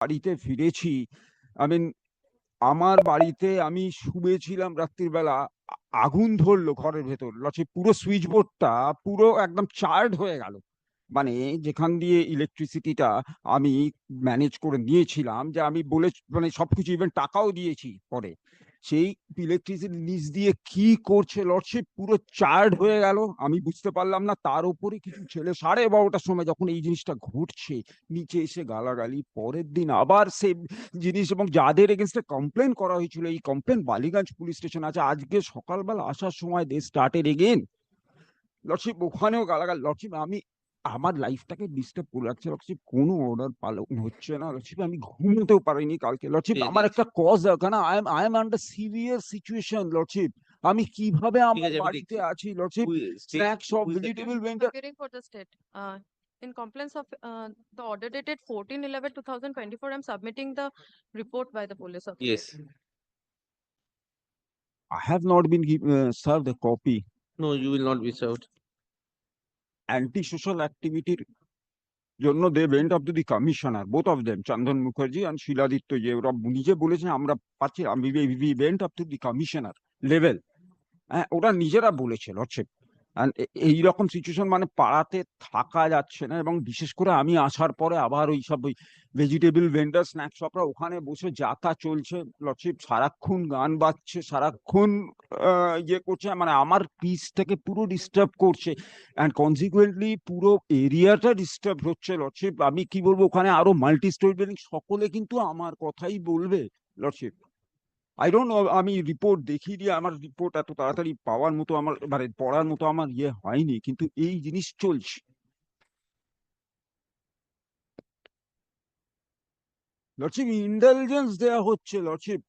বাড়িতে ফিরেছি। I mean আমার বাড়িতে আমি শুয়েছিলাম রাত্রির বেলা আগুন ধরলো ঘরের ভেতর। লাচে পুরো সুইচ বোর্ডটা পুরো একদম চার্ড হয়ে গেল। মানে যেখান দিয়ে ইলেকট্রিসিটিটা আমি ম্যানেজ করে নিয়েছিলাম যে আমি বলে মানে সবকিছু ইভেন টাকাও দিয়েছি পরে। সেই ইলেকট্রিসিটি নিচ দিয়ে কি করছে লর্ডশিপ পুরো চার্ড হয়ে গেল। আমি বুঝতে পারলাম না, তার উপরে কিছু ছেলে সাড়ে বারোটার সময় যখন এই জিনিসটা ঘটছে নিচে এসে গালাগালি, পরের দিন আবার সে জিনিস এবং যাদের এগেনস্টে কমপ্লেন করা হয়েছিল, এই কমপ্লেন বালিগঞ্জ পুলিশ স্টেশন আছে। আজকে সকালবেলা আসার সময় দে স্টার্টেড এগেন লর্ডশিপ ওখানেও গালাগাল লর্ডশিপ আমি আমার লাইফটাকে ডিস্টার্ব করে রাখছে লর্ডশিপ কোনো অর্ডার পালন হচ্ছে না লর্ডশিপ আমি ঘুমোতেও পারিনি কালকে লর্ডশিপ আমার একটা কজ দরকার না I am I am under severe situation lordship আমি কীভাবে আমার বাড়িতে আছি লর্ডশিপ স্ন্যাক্স সব the vegetable? Vendor the state, uh, in compliance of, uh, the order dated 2024, I'm submitting the report by the police officer. Yes, I have not been giv- uh, served a copy no, you will not be served. Anti social অ্যাক্টিভিটির জন্য they went of the commissioner both of them Chandan Mukherjee and Shiladitya যে ওরা নিজে বলেছেন আমরা পাচ্ছি went of the commissioner level হ্যাঁ ওরা নিজেরা বলেছে লর্ডশিপ এই রকম সিচুয়েশন মানে পাড়াতে থাকা যাচ্ছে না এবং বিশেষ করে আমি আসার পরে আবার ওই সব ওই ভেজিটেবল ভেন্ডার স্ন্যাক্স শপরা ওখানে বসে যাতা চলছে। লর্ডশিপ সারাক্ষণ গান বাজছে, সারাক্ষণ ইয়ে করছে মানে আমার পিসটাকে পুরো ডিস্টার্ব করছে। অ্যান্ড কনসিকুয়েন্টলি পুরো এরিয়াটা ডিস্টার্ব হচ্ছে। লর্ডশিপ আমি কি বলব, ওখানে আরও মাল্টি স্টোরি বিল্ডিং সকলে কিন্তু আমার কথাই বলবে লর্ডশিপ আই ডোন্ট নো আমি রিপোর্ট দেখিয়ে দিয়ে আমার রিপোর্ট এত তাড়াতাড়ি পাওয়ার মতো আমার মানে পড়ার মতো আমার ইয়ে হয়নি, কিন্তু এই জিনিস চলছে। লর্ডশিপ ইন্টেলিজেন্স দেয়া হচ্ছে লর্ডশিপ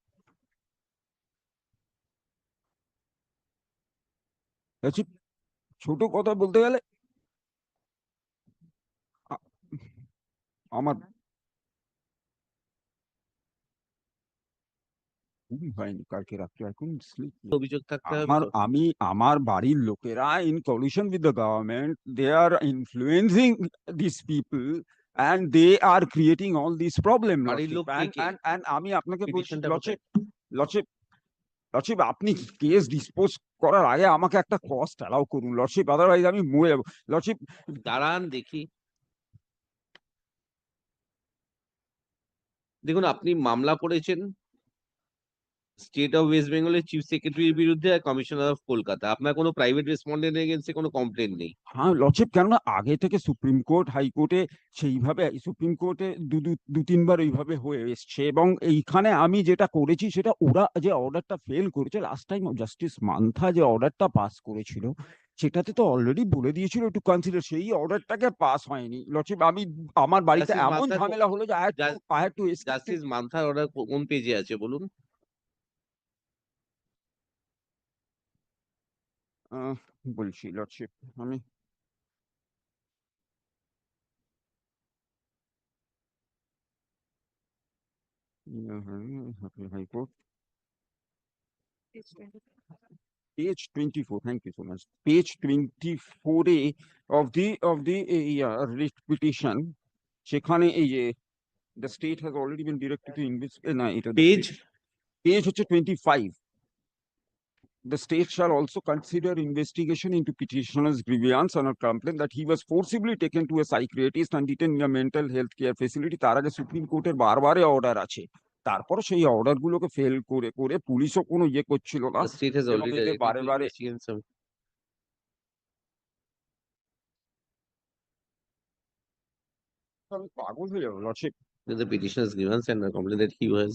লর্ডশিপ ছোট কথা বলতে গেলে আমার হয়নি কালকে রাত্রে স্লিপ অভিযোগ থাকতে আমার আমি আমার বাড়ির লোকেরা in collusion with the government they are influencing this people and they are creating all this problem কে? আমি আপনাকে বলছি লচিপ লচিপ লচিপ আপনি কেস ডিসপোজ করার আগে আমাকে একটা কস্ট অ্যালাউ করুন লর্ডশিপ আদারওয়াইজ আমি মরে যাব। লর্ডশিপ দাঁড়ান দেখি। দেখুন আপনি মামলা করেছেন স্টেট অফ ওয়েস্ট বেঙ্গলের চিফ সেক্রেটারির বিরুদ্ধে আর কমিশনার অফ কলকাতা আপনার কোনো প্রাইভেট রেসপন্ডেন্ট এগেন্সে কোনো কমপ্লেন নেই। হ্যাঁ লর্ডশিপ কেননা আগে থেকে সুপ্রিম কোর্ট হাইকোর্টে সেইভাবে সুপ্রিম কোর্টে দু তিনবার ওইভাবে হয়ে এসছে এবং এইখানে আমি যেটা করেছি সেটা ওরা যে অর্ডারটা ফেল করেছে লাস্ট টাইম জাস্টিস মান্থা যে অর্ডারটা পাস করেছিল সেটাতে তো অলরেডি বলে দিয়েছিল টু কনসিডার সেই অর্ডারটাকে পাস হয়নি। লর্ডশিপ আমি আমার বাড়িতে এমন ঝামেলা হলো যে আই হ্যাড টু জাস্টিস মান্থার অর্ডার কোন পেজে আছে বলুন? বলছি লর্ডশিপ আমি high court Page 20. page 24 thank you so much page 24 a of the of the uh, yeah, writ petition সেখানে এই যে the state has already been directed to investigate না এটা পেজ page হচ্ছে 25 the state shall also consider investigation into petitioner's grievance on a complaint that he was forcibly taken to a psychiatrist and detained in a mental health care facility তার আগে supreme কোর্টের বারবারে order আছে তারপর সেই order গুলোকে fail করে করে পুলিশও কোনো ইয়ে করছিল না স্টেট হ্যাজ এবং অলরেডি এদের বারে বারে আমি পাগল হয়ে যাবো lordship the petitioner's grievance and the complaint that he was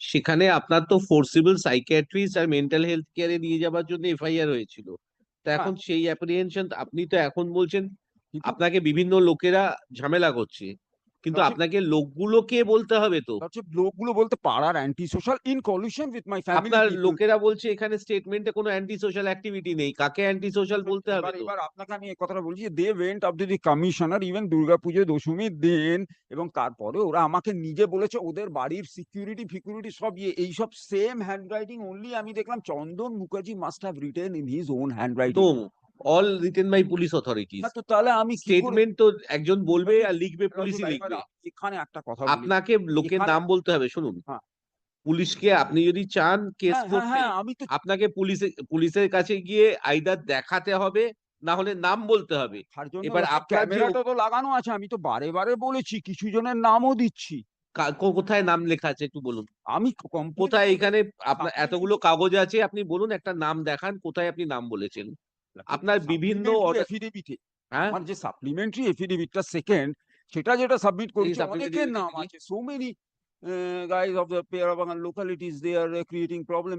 সেখানে আপনার তো ফোর্সিবল সাইকিয়াট্রিস্ট আর মেন্টাল হেলথ কেয়ারে নিয়ে যাবার জন্য এফআইআর হয়েছিল। তা এখন সেই অ্যাপ্রিহেনশন আপনি তো এখন বলছেন আপনাকে বিভিন্ন লোকেরা ঝামেলা করছে। কিন্তু। আপনাকে লোকগুলোকে বলতে হবে তো। লোকগুলো বলতে পাড়ার anti social in collusion with my family আপনার লোকেরা বলছে এখানে স্টেটমেন্টে কোনো অ্যান্টি সোশ্যাল অ্যাক্টিভিটি নেই। কাকে অ্যান্টি সোশ্যাল বলতে হবে এবার তো? এবার আপনাকে আমি এই কথাটা বলছি they went up to the commissioner even Durga Puja দশমীর দিন এবং তারপরে ওরা আমাকে নিজে বলেছে ওদের বাড়ির সিকিউরিটি ফিকিউরিটি সব ইয়ে এইসব সেম হ্যান্ড রাইটিং অনলি আমি দেখলাম। Chandan Mukherjee must have written in his own hand তো writing all written by police authorities তো তাহলে আমি স্টেটমেন্ট তো একজন বলবে আর লিখবে পুলিশই লিখবে। এখানে একটা কথা আপনাকে লোকের নাম বলতে হবে শুনুন। হ্যাঁ। পুলিশকে আপনি যদি চান কেস হ্যাঁ, হ্যাঁ, করতে আপনাকে পুলিশে পুলিশের কাছে গিয়ে আইদার দেখাতে হবে না হলে নাম বলতে হবে। এবার আপনার ক্যামেরাটা তো লাগানো আছে আমি তো বারে বারে বলেছি কিছু জনের নামও দিচ্ছি। কোথায় নাম লেখা আছে একটু বলুন। আমি কোথায় এখানে আপনার এতগুলো কাগজ আছে আপনি বলুন একটা নাম দেখান কোথায় আপনি নাম বলেছেন। আপনার বিভিন্ন affidavit হ্যাঁ? যে সাপ্লিমেন্টারি এফিডেভিটটা সেকেন্ড সেটা যেটা সাবমিট করেছে অনেকের নাম আছে। So many guys of the Peyarabagan localities they are creating problem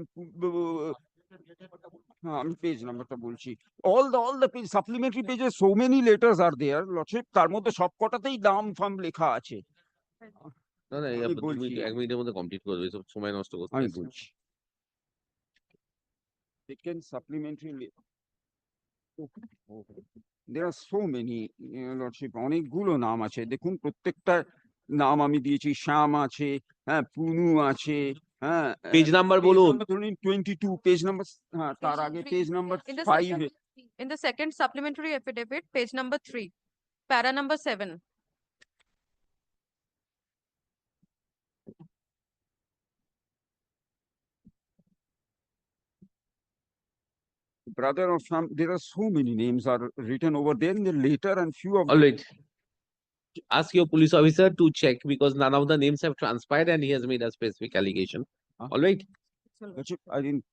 হ্যাঁ আমি পেজ নাম্বারটা বলছি। All the all the page supplementary পেজে so many letters are there lots of তার মধ্যে সবকটাতেই দাম ফাম লেখা আছে। না না এক মিনিটের মধ্যে কমপ্লিট করবে সময় নষ্ট করতে আমি। বলছি। Second supplementary there are so many uh, lordship অনেকগুলো নাম আছে দেখুন প্রত্যেকটা নাম আমি দিয়েছি শ্যাম আছে হ্যাঁ পুনু আছে হ্যাঁ পেজ নাম্বার বলুন ধরুন টোয়েন্টি টু পেজ নাম্বার হ্যাঁ তার Page আগে. Page number In the five second, in the second supplementary affidavit, page number three, para number seven. Brother of some there are so many names are written over there in the later and few of them All right. Ask your police officer to check because none of the names have transpired and he has made a specific allegation. Huh? All right. I didn't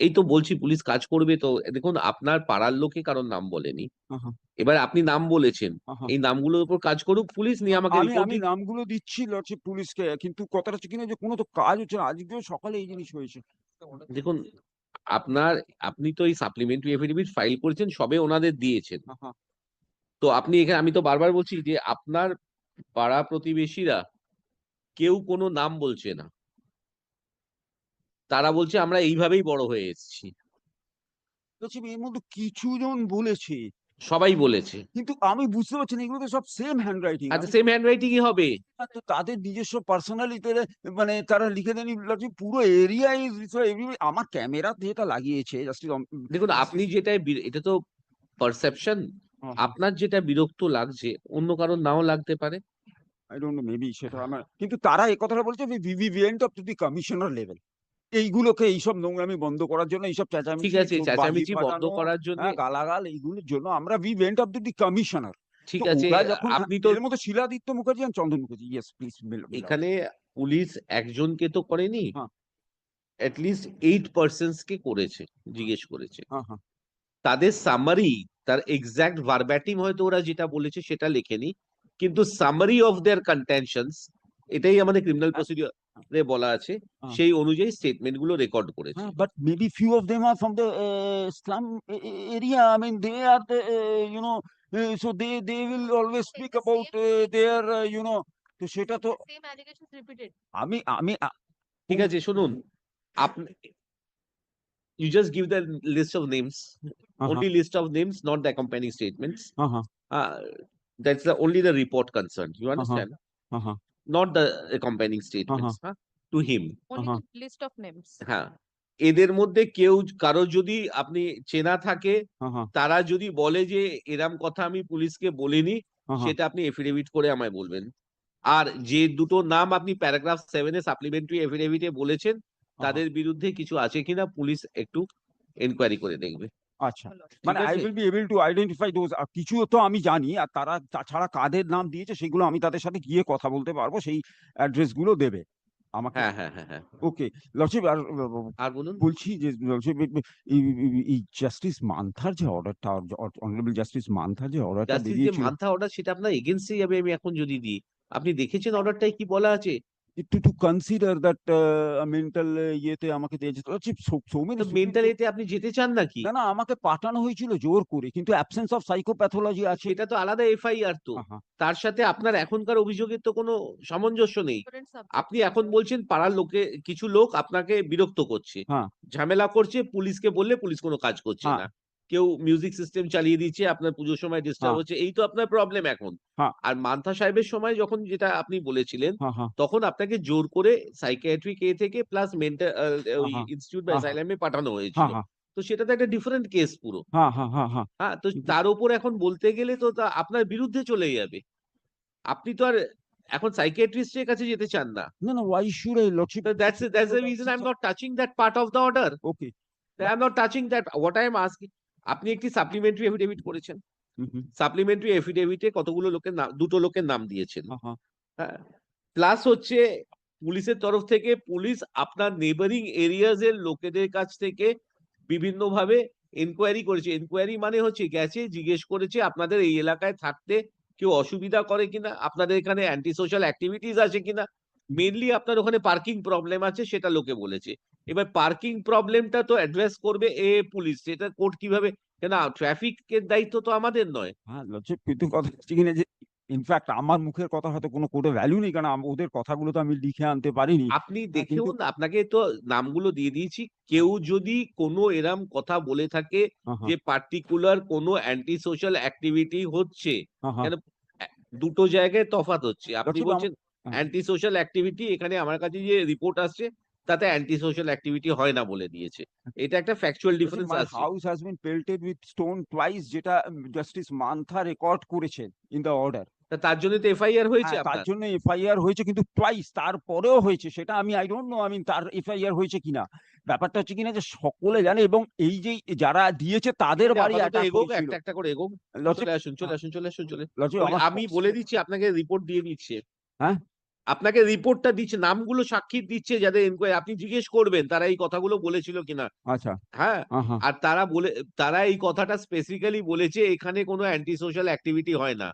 এই তো বলছি police কাজ করবে তো দেখুন আপনার পাড়ার লোকে কারোর নাম বলেনি। এবার আপনি নাম বলেছেন। এই নামগুলোর উপর কাজ করুক পুলিশ নিয়ে আমাকে আমি নামগুলো দিচ্ছি লর্ডশিপ পুলিশকে কিন্তু কথাটা হচ্ছে কিনা যে কোনো তো কাজ হচ্ছে না আজকেও সকালে এই জিনিস হয়েছে দেখুন আপনার আপনি তো এই সাপ্লিমেন্টারি এফিডেভিট ফাইল করেছেন সবে ওনাদের দিয়েছেন। তো আপনি এখানে আমি তো বারবার বলছি যে আপনার পাড়া প্রতিবেশীরা কেউ কোনো নাম বলছে না। তারা বলছে আমরা এইভাবেই বড় হয়ে এসেছি। এই এর মধ্যে কিছু জন বলেছে। সবাই বলেছে। কিন্তু আমি বুঝতে পারছি না এগুলো তো সব সেম হ্যান্ড রাইটিং আচ্ছা সেম হ্যান্ড রাইটিংই হবে। তো তাদের নিজস্ব পার্সোনালিতে মানে তারা লিখে দেন পুরো এরিয়া ইজ আমার ক্যামেরা যেটা লাগিয়েছে জাস্টিস দেখুন আপনি যেটা এটা তো পারসেপশন আপনার যেটা বিরক্ত লাগছে অন্য কারোর নাও লাগতে পারে। আই ডোন্ট নো মেবি সেটা আমার কিন্তু তারা এই কথাটা বলছে we went up to the commissioner level এইগুলোকে এইসব নোংরামি বন্ধ করার জন্য এইসব চেঁচামেচি ঠিক আছে চেঁচামেচি বন্ধ করার জন্য হ্যাঁ, গালাগাল এইগুলোর জন্য আমরা we went up to the commissioner ঠিক আছে আপনি তো এর মধ্যে শিলাদিত্য মুখার্জি আর চন্দন মুখার্জি। ইয়েস প্লিজ এখানে পুলিশ একজনকে তো করেনি হ্যাঁ। লিস্ট এইট পার্সনস কে করেছে জিজ্ঞেস করেছে। হ্যাঁ হ্যাঁ। তাদের সামারি তার এক্সাক্ট ভার্ব্যাটিম হয়তো ওরা যেটা বলেছে সেটা লেখেনি কিন্তু সামারি অফ দেয়ার কন্টেনশনস এটাই আমাদের ক্রিমিনাল প্রসিডিওরে বলা আছে হ্যাঁ। সেই অনুযায়ী স্টেটমেন্টগুলো রেকর্ড করেছে Uh, but maybe few of them are from the uh, slum a- a- area. I mean, they are the, uh, you know, uh, so they they will speak about uh, their, uh, you know, তো সেটা তো Same allegations repeated. আমি আমি ঠিক আছে শুনুন আপনি you just give the list of names আহা, only list of names not the accompanying statements আহা, uh, that's the only the report concerned you understand আহা, not the accompanying statements huh, to him Only Uh-huh. the list of names. হ্যাঁ এদের মধ্যে কেউ কারও যদি আপনি চেনা থাকে আহা, তারা যদি বলে যে এরম কথা আমি পুলিশকে বলিনি আহা, সেটা আপনি এফিডেভিট করে আমায় বলবেন আর যে দুটো নাম আপনি প্যারাগ্রাফ সেভেনে সাপ্লিমেন্টারি এফিডেভিটে বলেছেন। তাদের বিরুদ্ধে কিছু আছে কিনা পুলিশ একটু এনকোয়ারি করে দেখবে আচ্ছা। মানে I will be able to identify those কিছু তো আমি জানি আর তারা তাছাড়া কাদের নাম দিয়েছে সেগুলো আমি তাদের সাথে গিয়ে কথা বলতে পারব সেই অ্যাড্রেসগুলো দেবে আমাকে। হ্যাঁ হ্যাঁ হ্যাঁ হ্যাঁ ওকে লর্ডশিপ আর আর বলুন? বলছি যে লর্ডশিপ এই জাস্টিস মান্থার যে অর্ডারটা অনারেবল জাস্টিস মান্থার যে অর্ডারটা যে মান্থা অর্ডার সেটা আপনার এগেন্সে যাবে আমি এখন যদি দিই আপনি দেখেছেন অর্ডারটায় কি বলা আছে? To to consider that uh, mental uh, ইয়েতে আমাকে দিয়েছে। তো so so many তো Supreme মেন্টাল এতে আপনি যেতে চান নাকি? না না আমাকে পাঠানো হয়েছিল জোর করে কিন্তু অ্যাবসেন্স অফ সাইকোপ্যাথোলজি আছে। সেটা তো আলাদা এফআইআর তো। তার সাথে আপনার এখনকার অভিযোগের তো কোনো সামঞ্জস্য নেই. আপনি এখন বলছেন পাড়ার লোকে কিছু লোক আপনাকে বিরক্ত করছে। হ্যাঁ। ঝামেলা করছে পুলিশকে বললে পুলিশ কোনো কাজ করছে হ্যাঁ। না। কেউ মিউজিক সিস্টেম চালিয়ে দিচ্ছে আপনার পুজোর সময় ডিস্টার্ব হ্যাঁ। হচ্ছে এই তো আপনার প্রবলেম এখন। হ্যাঁ। আর মান্থা সাহেবের সময় যখন যেটা আপনি বলেছিলেন হ্যাঁ তখন আপনাকে জোর করে সাইকিয়াট্রিক এ থেকে প্লাস মেন্টাল ইনস্টিটিউট বা। অ্যাসাইলামে পাঠানো হ্যাঁ হয়েছিল। হ্যাঁ তো সেটা তো একটা ডিফারেন্ট কেস পুরো। হ্যাঁ তো তার উপর এখন বলতে গেলে তো আপনার বিরুদ্ধে চলে যাবে। আপনি তো আর এখন সাইকিয়াট্রিস্টের কাছে যেতে চান না। No, no, why should I, Lordship? That's that's the reason I am not touching that part of the order okay I am not touching that what I am asking আপনি একটি সাপ্লিমেন্টারি এফিডেভিট করেছেন. Supplementary এফিডেভিটে কতগুলো লোকের নাম দুটো লোকের নাম দিয়েছেন। হ্যাঁ, হ্যাঁ। হ্যাঁ। প্লাস হচ্ছে পুলিশের তরফ থেকে পুলিশ আপনার নেবারিং এরিয়াজ এর লোকেদের কাছ থেকে বিভিন্ন ভাবে এনকোয়ারি করেছে। এনকোয়ারি মানে হচ্ছে গেছে জিজ্ঞেস করেছে আপনাদের এই এলাকায় থাকতে কেউ অসুবিধা করে কিনা আপনাদের এখানে অ্যান্টি সোশ্যাল অ্যাক্টিভিটিস আছে কিনা। মেনলি আপনার ওখানে পার্কিং প্রবলেম আছে সেটা লোকে বলেছে। এবার পার্কিং প্রবলেমটা তো অ্যাড্রেস করবে এ পুলিশ সেটা কোর্ট কীভাবে? কেন ট্রাফিকের দায়িত্ব তো আমাদের নয়। হ্যাঁ কিন্তু কথা হচ্ছে কিনা যে ইনফ্যাক্ট আমার মুখের কথা হয়তো কোনো কোর্টে ভ্যালু নেই কারণ ওদের কথাগুলো তো আমি লিখে আনতে পারিনি। আপনি কিন্তু- দেখেও না আপনাকে তো নামগুলো দিয়ে দিয়েছি। কেউ যদি কোনো এরম কথা বলে থাকে হ্যাঁ, হ্যাঁ, যে পার্টিকুলার কোনো অ্যান্টি সোশ্যাল অ্যাক্টিভিটি হচ্ছে হ্যাঁ, হ্যাঁ। কেন দুটো জায়গায় তফাত হচ্ছে। আপনি বলছেন হ্যাঁ। অ্যান্টি সোশ্যাল অ্যাক্টিভিটি এখানে আমার কাছে যে রিপোর্ট আসছে তাতে অ্যান্টি সোশ্যাল অ্যাক্টিভিটি হয় না বলে দিয়েছে। এটা একটা ফ্যাকচুয়াল ডিফারেন্স আছে। house has been pelted with stone twice যেটা জাস্টিস মান্থা রেকর্ড করেছেন ইন দ্য অর্ডার তার জন্য তো এফআইআর হয়েছে তার জন্য এফআইআর হয়েছে কিন্তু টুয়াইস তারপরেও হয়েছে সেটা আমি আই ডোন্ট নো আমি তার এফআইআর হয়েছে কিনা। ব্যাপারটা হচ্ছে কিনা যে সকলে জানে এবং এই যে যারা দিয়েছে তাদের বাড়ি এগোক একটা একটা করে এগোক। লজিক? চলে আসুন চলে আসুন চলে আসুন চলে আমি বলে দিচ্ছি আপনাকে রিপোর্ট দিয়ে দিচ্ছে। হ্যাঁ? আপনাকে রিপোর্টটা দিচ্ছে নামগুলো সাক্ষী দিচ্ছে যাদের এনকোয়ারি আপনি জিজ্ঞেস করবেন তারা এই কথাগুলো বলেছিল কিনা। আচ্ছা। হ্যাঁ? আর তারা বলে তারা এই কথাটা স্পেসিফিক্যালি বলেছে এখানে কোনো অ্যান্টি সোশ্যাল অ্যাক্টিভিটি হয় না।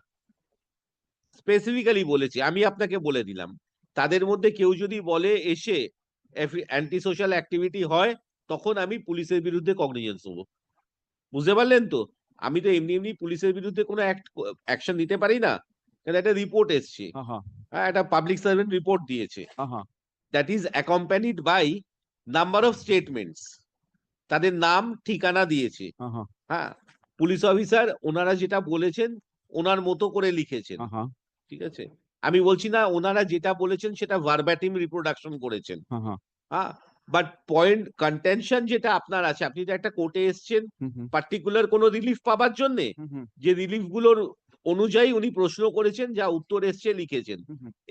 স্পেসিফিক্যালি বলেছে আমি আপনাকে বলে দিলাম। তাদের মধ্যে কেউ যদি বলে এসে অ্যান্টি সোশ্যাল অ্যাক্টিভিটি হয় তখন আমি পুলিশের বিরুদ্ধে কগনিজেন্স নেব বুঝতে পারলেন তো? আমি তো এমনি এমনি পুলিশের বিরুদ্ধে কোনো অ্যাকশন নিতে পারি না। একটা রিপোর্ট এসছে। হ্যাঁ একটা পাবলিক সার্ভেন্ট রিপোর্ট দিয়েছে। That is accompanied by number of statements তাদের নাম ঠিকানা দিয়েছে। হ্যাঁ পুলিশ অফিসার ওনারা যেটা বলেছেন ওনার মতো করে লিখেছেন। ঠিক আছে? আমি বলছি না ওনারা যেটা বলেছেন সেটা ভার্ব্যাটিম রিপ্রোডাকশন করেছেন। হ্যাঁ বাট পয়েন্ট কন্টেনশন যেটা আপনার আছে আপনি তো একটা কোর্টে এসছেন। পার্টিকুলার কোনো রিলিফ পাবার জন্যে যে রিলিফগুলোর অনুযায়ী উনি প্রশ্ন করেছেন যা উত্তর এসছে লিখেছেন।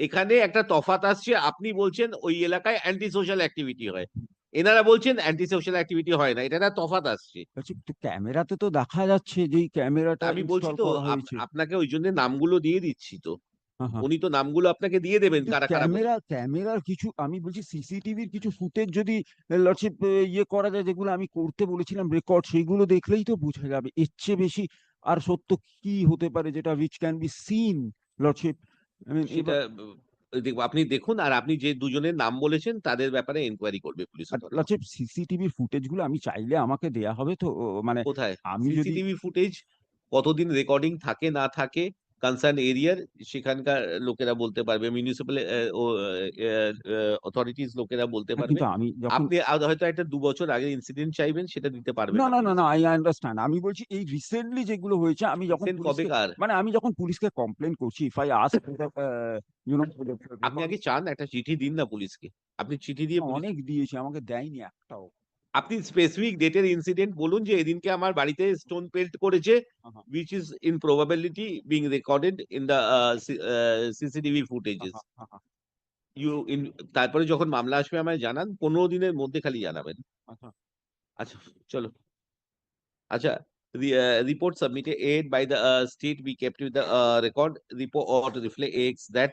এখানে একটা তফাত আসছে আপনি বলছেন ওই এলাকায় অ্যান্টি সোশ্যাল অ্যাক্টিভিটি হয় এনারা বলছেন অ্যান্টি সোশ্যাল অ্যাক্টিভিটি হয় না এটা একটা তফাত আসছে। তো ক্যামেরাতে তো দেখা যাচ্ছে যে ক্যামেরাটা আমি বলছি তো আপনাকে ওই জন্য নামগুলো দিয়ে দিচ্ছি তো। হ্যাঁ হ্যাঁ। উনি তো নামগুলো আপনাকে দিয়ে দেবেন কারা ক্যামেরা ক্যামেরার কিছু আমি বলছি সিসিটিভির কিছু ফুটেজ যদি লর্ডশিপ ইয়ে করা যায় যেগুলো আমি করতে বলেছিলাম রেকর্ড সেগুলো দেখলেই তো বোঝা যাবে। এর চেয়ে বেশি আর সত্য কি হতে পারে যেটা which can be seen lordship সেটা আপনি দেখুন আর আপনি যে দুজনের নাম বলেছেন তাদের ব্যাপারে এনকোয়ারি করবে পুলিশ লর্ডশিপ সিসিটিভি ফুটেজগুলো আমি চাইলে আমাকে দেয়া হবে তো মানে কোথায়? আমি যদি সিসিটিভি ফুটেজ কতদিন রেকর্ডিং থাকে না থাকে? কনসার্ন এরিয়ার সেখানকার লোকেরা বলতে পারবে মিউনিসিপ্যাল অথরিটিস লোকেরা বলতে হ্যাঁ, পারবে। আমি আপনি হয়তো একটা দু বছর আগে ইনসিডেন্ট চাইবেন সেটা দিতে পারবেন না না। না না আই আন্ডারস্ট্যান্ড আমি বলছি এই রিসেন্টলি যেগুলো হয়েছে আমি যখন কবে পুলিশকে- কার? মানে আমি যখন পুলিশকে কমপ্লেন করছি if I ask you know আপনি আগে চান একটা চিঠি দিন না পুলিশকে? আপনি চিঠি দিয়ে অনেক দিয়েছি আমাকে দেয়নি একটাও। আপনি স্পেসিফিক ডেটের ইনসিডেন্ট বলুন যে এদিনকে আমার বাড়িতে স্টোন পেল্ট করেছে which is in probability being recorded in the CCTV footages you in তারপরে যখন মামলা আসবে আমায় জানান পনেরো দিনের মধ্যে খালি জানাবেন। আচ্ছা।, আচ্ছা চলো। আচ্ছা report submitted by the state be kept with the record report reflects that